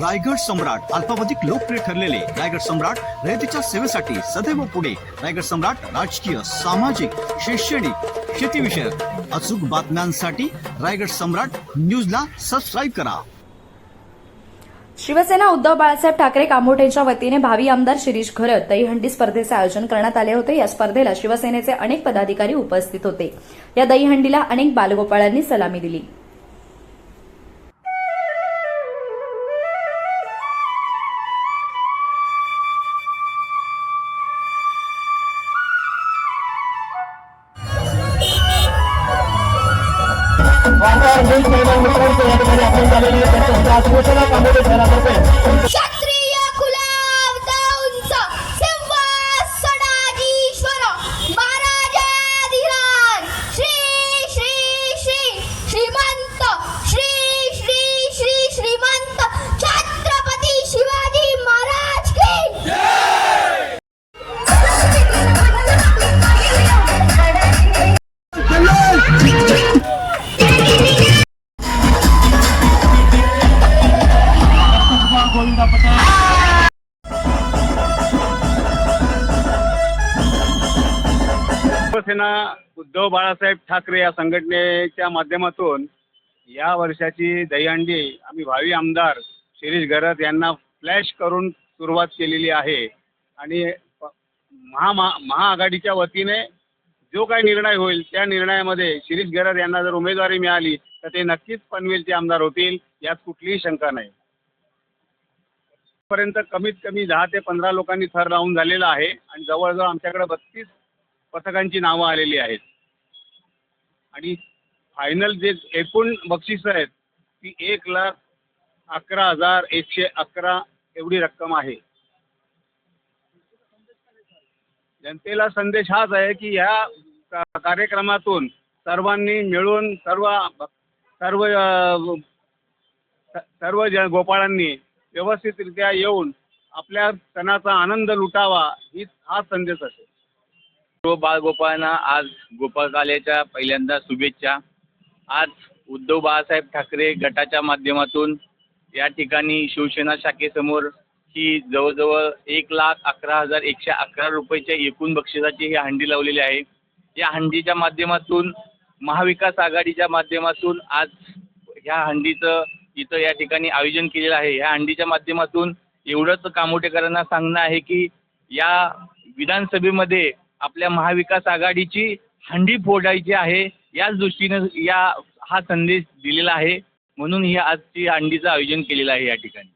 रायगड सम्राट अल्पावधिक लोकप्रिय ठरलेले रायगड सम्राट रयतेच्या सेवेसाठी सदैव पुढे. रायगड सम्राट राजकीय सामाजिक शैक्षणिक शेतीविषयक अचूक बातम्यांसाठी रायगड सम्राट न्यूजला सबस्क्राईब करा. शिवसेना उद्धव बाळासाहेब ठाकरे कामोठेंच्या वतीने भावी आमदार शिरीष घरत दहीहंडी स्पर्धेचे आयोजन करण्यात आले होते. या स्पर्धेला शिवसेनेचे अनेक पदाधिकारी उपस्थित होते. या दहीहंडीला अनेक बालगोपाळांनी सलामी दिली. वारंवार चॅनल मित्रांचं या ठिकाणी आपण झालेले त्यांच्या आजूबाजूला कामोडे शहरातर्फे क्षत्रिय कुलावता शिवसेना उद्धव बाळासाहेब ठाकरे या संघटनेच्या माध्यमातून या वर्षाची दहीहंडी आम्ही भावी आमदार शिरीष घरत यांना फ्लॅश करून सुरुवात केलेली आहे. आणि महा महाआघाडीच्या वतीने जो काही निर्णय होईल त्या निर्णयामध्ये शिरीष घरत यांना जर उमेदवारी मिळाली तर ते नक्कीच पनवेलचे आमदार होतील यात कुठलीही शंका नाही. पर्यंत कमीत कमी दहा ते पंधरा लोकांनी थर लावून झालेला आहे. आणि जवळजवळ आमच्याकडे बत्तीस पथकांची नावं आलेली आहेत. आणि फायनल जे एकूण बक्षिसं आहेत ती एक लाख अकरा हजार एकशे अकरा एवढी रक्कम आहे. जनतेला संदेश हाच आहे की ह्या का- कार्यक्रमातून सर्वांनी मिळून सर्व सर्व सर्व ज गोपाळांनी व्यवस्थितरित्या येऊन आपल्या सणाचा आनंद लुटावा ही हा संदेश असेल. सर्व बाळगोपाळांना आज गोपाळकाल्याच्या पहिल्यांदा शुभेच्छा. आज उद्धव बाळासाहेब ठाकरे गटाच्या माध्यमातून या ठिकाणी शिवसेना शाखेसमोर ही जवळजवळ एक लाख अकरा हजार एकशे अकरा रुपयाच्या एकूण बक्षिसाची ही हंडी लावलेली आहे. या हंडीच्या माध्यमातून महाविकास आघाडीच्या माध्यमातून आज ह्या हंडीचं इथं या ठिकाणी आयोजन केलेलं आहे. ह्या हंडीच्या माध्यमातून एवढंच कामोटेकरांना सांगणं आहे की या विधानसभेमध्ये आपल्या महाविकास आघाडीची हंडी फोडायची आहे याच दृष्टीनं या हा संदेश दिलेला आहे. म्हणून ही आजची हंडीचं आयोजन केलेलं आहे या ठिकाणी.